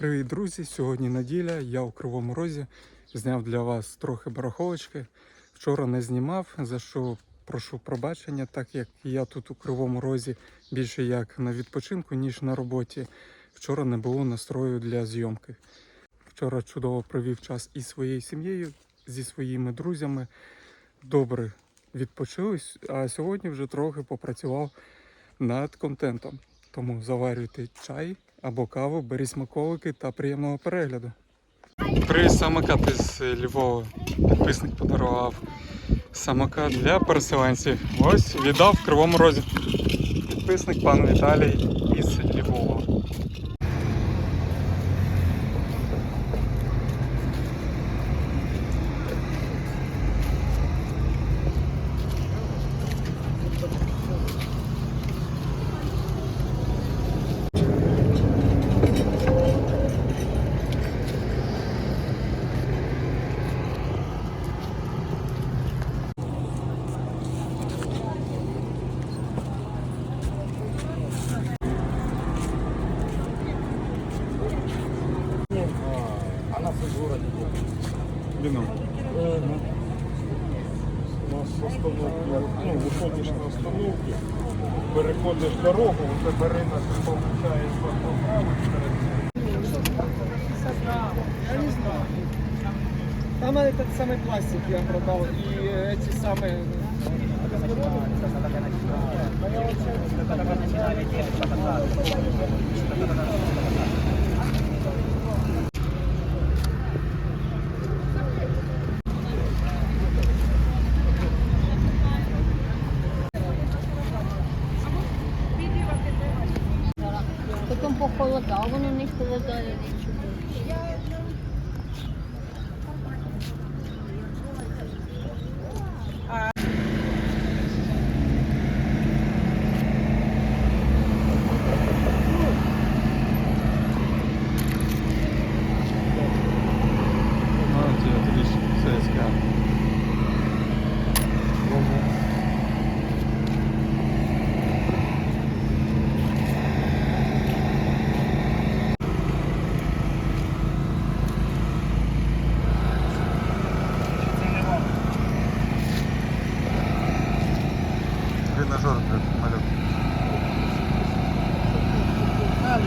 Привіт, друзі! Сьогодні неділя, я у Кривому Розі зняв для вас трохи барахолочки. Вчора не знімав, за що прошу пробачення, так як я тут у Кривому Розі більше як на відпочинку, ніж на роботі. Вчора не було настрою для зйомки. Вчора чудово провів час із своєю сім'єю, зі своїми друзями. Добре відпочили, а сьогодні вже трохи попрацював над контентом. Тому заварюйте чай або каву, беріть смаколики та приємного перегляду. Три самокат із Львова. Підписник подарував самокат для переселенців. Ось віддав в Кривому Розі. Підписник пан Віталій із Львова. переходиш дорогу, у тебе ринок получається по правій Я не знаю. Там этот самый пластик я продал и эти самые...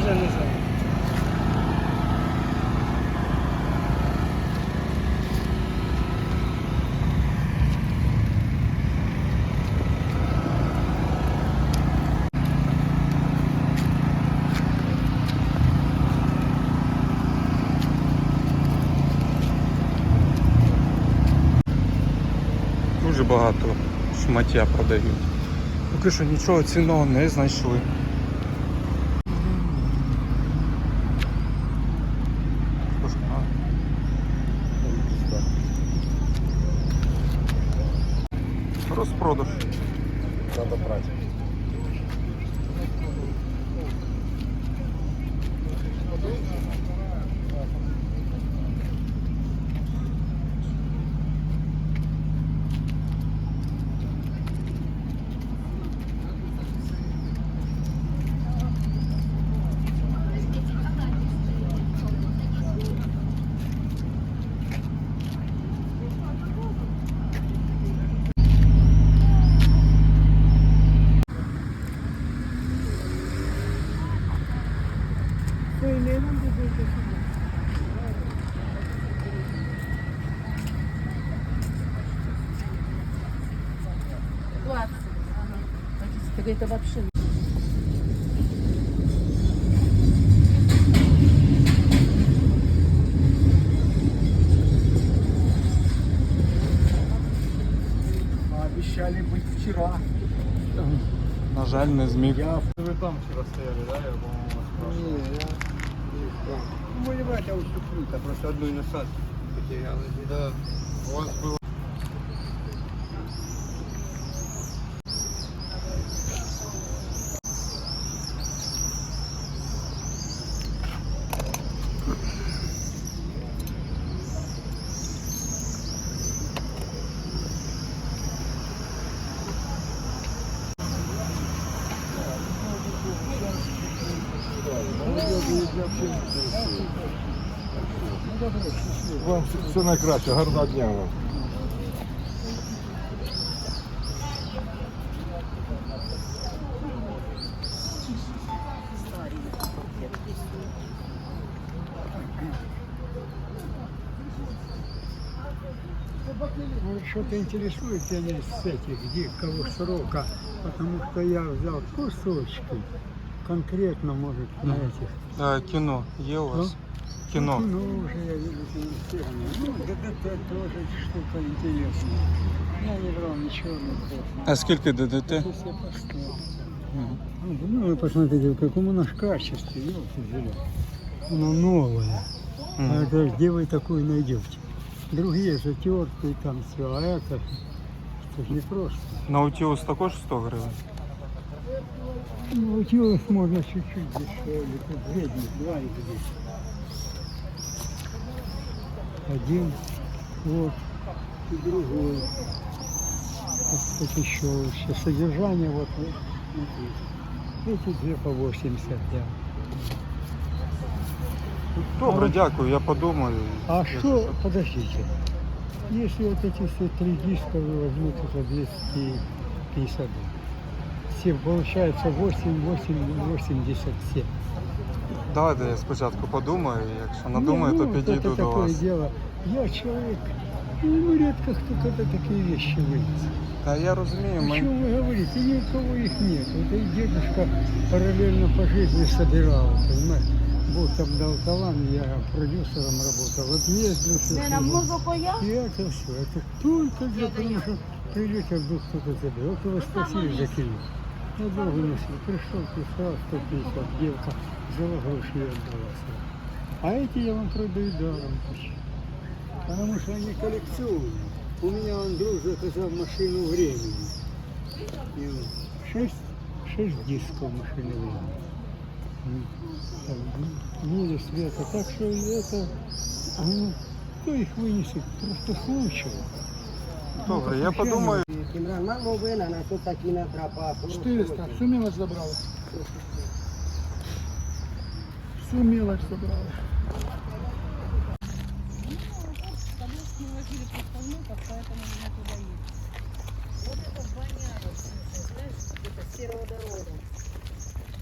вже не знаю. Дуже багато шмаття продають. Поки що нічого цінного не знайшли. Розпродаж. Так это вообще обещали быть вчера. На жаль, не зміг. Я... Ви там вчора стояли, да? Я, по-моему, вас спрашивал. Не, я... Ну, понимаете, я уступлю, просто одной насадки потерялась. Да. У вас було Вам все найкраще, гарного дня вам. Ну, что-то интересует меня с этих, где, кого срока, потому что я взял кусочки, конкретно, может, на этих. А, кіно є у вас? Кіно. Ну, уже я вижу финансирование. Ну, ДДТ тоже штука интересная. Я не брал ничего, не брал. А скільки ДДТ? Сейчас я поставлю. Ну, ну, вы посмотрите, в каком у нас качестве, елки Оно новое. А Мгм. это где вы такую найдете? Другие затертые там все, а это, это же не просто. Наутілус також 100 гривень. Ну, утилус можно чуть-чуть дешевле, тут вредник, два их здесь. Один, вот, и другой. Вот тут еще лучше. Содержание вот, вот смотрите. Эти две по 80 я. Добре, дякую, я подумаю. А что, подождите, если вот эти все три диска вы возьмете за 250, все получается 8, 8, 87. Давайте я спочатку подумаю, і якщо надумаю, Не, то ну, вот підійду это до такое вас. дело. Я человек, ну, редко кто когда такие вещи вынес. Та я розумію, О ми... чем вы говорите? Ни у кого их нет. Вот и дедушка параллельно по жизни собирал, понимаете? Был там дал талант, я продюсером работал. Вот ездил всё Не, нам кругом. можна пояснити? И это все. Это только для того, что придете, вдруг кто-то заберет. Вот его спросили закинул. Я долго носил. Пришел, писал 150. Девка взяла гроши и отдала. сразу. А эти я вам продаю даром. Потому что они коллекционные. У меня он друг заказал машину времени. И вот шесть, шесть дисков машины времени. М, там, м, Мире света. Так что это, ну, кто их вынесет? Просто случай. Добре, я подумаю. Кімран, новина, на що такі на трапа. 400, всю мілоч забрали. Всю мілоч забрали.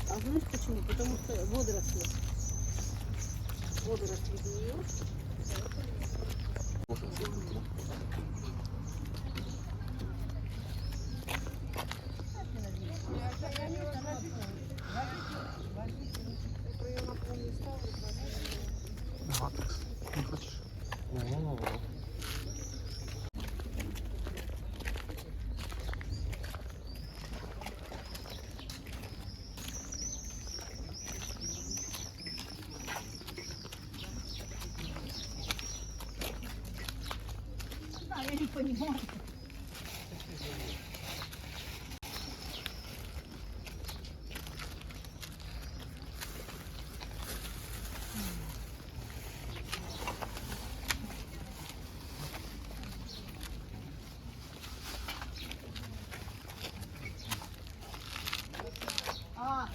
А знаешь почему? Потому что водоросли. Водоросли в Я не понимаю. А,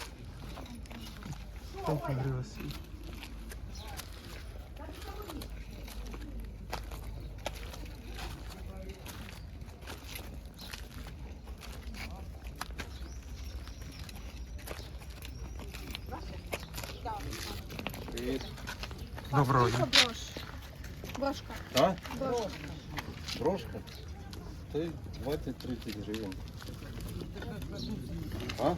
Доброго дня. Брошка. А? Брошка. Брошка? Ти 20-30 гривень. А?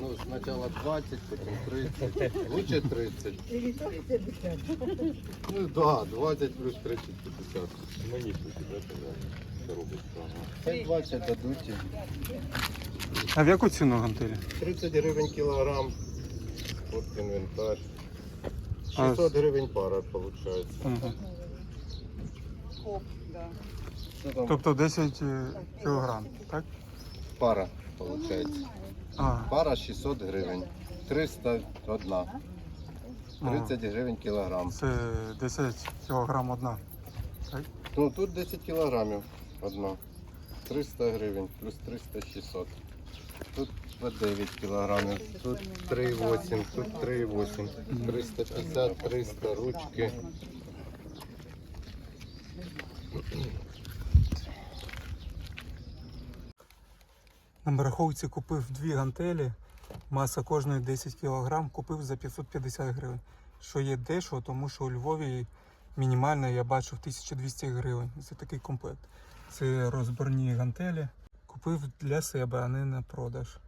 Ну, спочатку 20, потім 30. Лучше 30. Ну да, 20 плюс 30, 50. Мені тут це робить. Це 20 дадуть. А в яку ціну гантелі? 30 гривень кілограм. От інвентар. А 600 гривень пара виходить. Угу. Що там? Тобто 10 кілограм, так? Пара виходить. А, Пара 600 гривень. 301. ага. 30 гривень кілограм. це 10 кілограм одна. Ну тут 10 кілограмів одна. 300 гривень плюс 300 600. Тут по 9 кілограмів. Тут 3,8, тут 3,8. 350, 300 ручки. На бараховці купив дві гантелі, маса кожної 10 кг, купив за 550 гривень. Що є дешево, тому що у Львові мінімально я бачив 1200 гривень за такий комплект. Це розборні гантелі. Купив для себе, а не на продаж.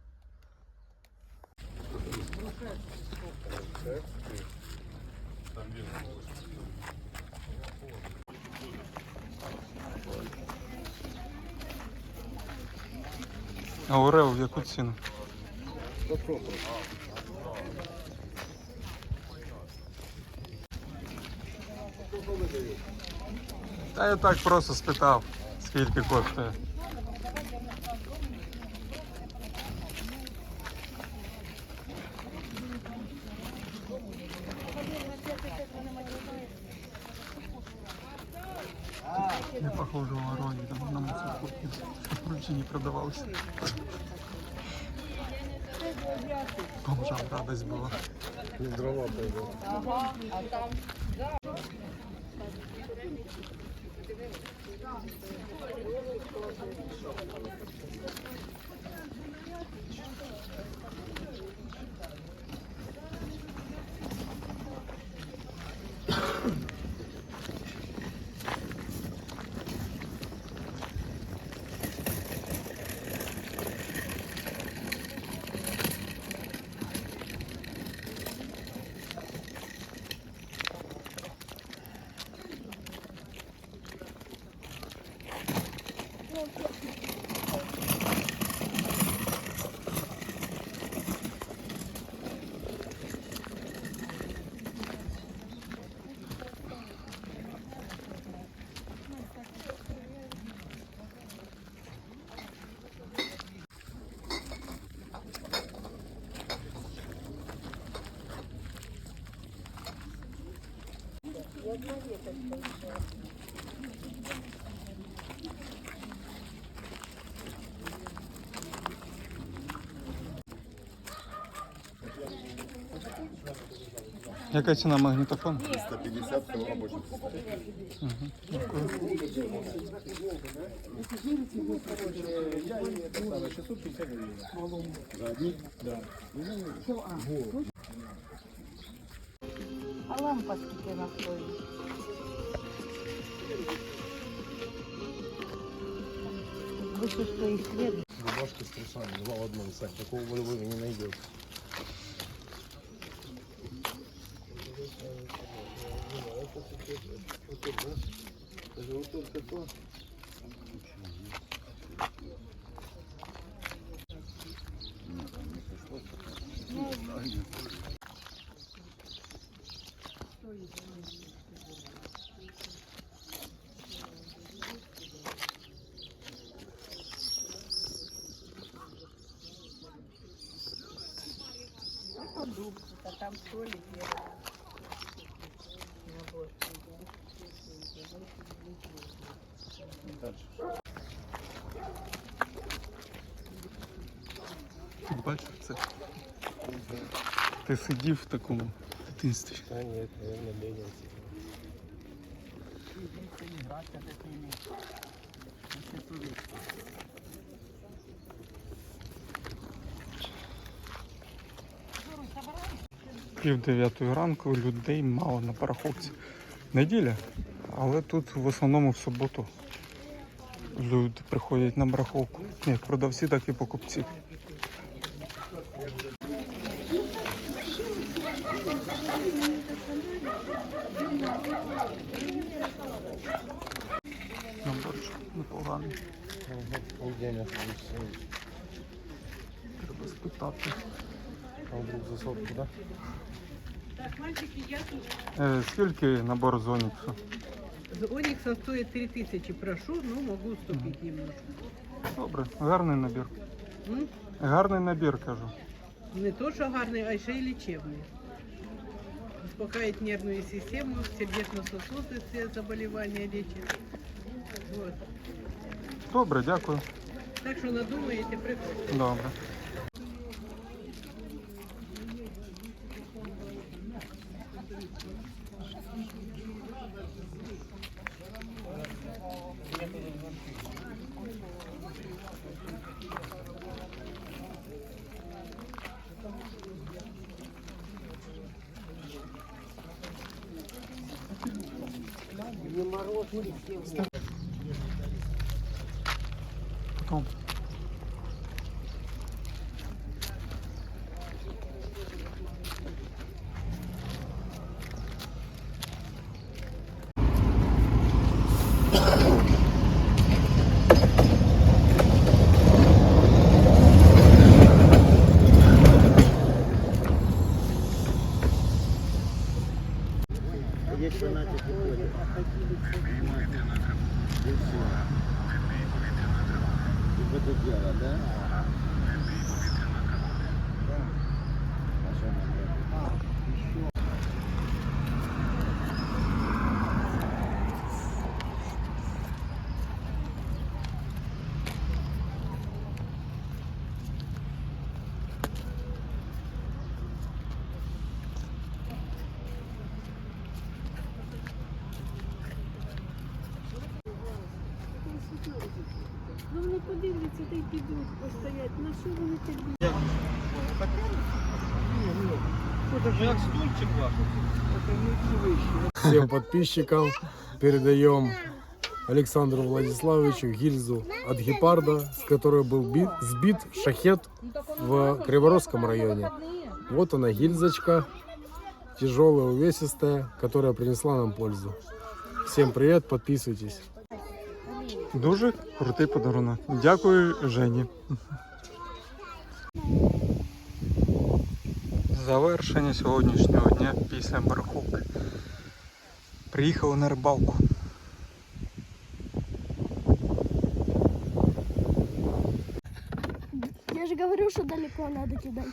А Орел в яку ціну? Та я так просто спитав, скільки коштує. Не похоже в там на ключи не продавалися. Бомжам радость була. Дрова пойдет. Яка ціна магнітофону? 150 в робочем состоянии. А лампа скільки на стоїть? Стоїть світ. Рубашки с два в одном, Сань, такого Львове не найдешь. Там столик є. Ти бачив це? Ти сидів в такому дитинстві. Да нет, наверное, ленинцы. Пів дев'ятої ранку людей мало на параховці. Неділя, але тут в основному в суботу люди приходять на бараховку. Як продавці, так і покупці. Наборчик непоганий. Треба спитати А вдруг за сотку, да? Е, скільки набор з Оніксу? За Оникса стоит 3000, прошу, но могу уступить немножко. Добре, гарний набір. М? Гарний набір, кажу. Не то, что гарный, а еще и лечебный. Успокаивает нервную систему, сердечно-сосудистые заболевания лечит. Вот. Добре, дякую. Так что надумаете, приходите. Добре. Потом. Підіймайте на траву. Підіймайте на траву. Підіймайте на траву. Підіймайте на траву. Ну вони подивляться та й підуть постоять. На що вони тобі? Всем подписчикам передаем Александру Владиславовичу гильзу от гепарда, с которой был бит- сбит шахет в Криворожском районе. Вот она гильзочка, тяжелая, увесистая, которая принесла нам пользу. Всем привет, подписывайтесь. Дуже крутий подарунок. Дякую, Жені. Завершення сьогоднішнього дня після бараховки. Приїхали на рибалку. Я же говорю, что далеко надо кидать.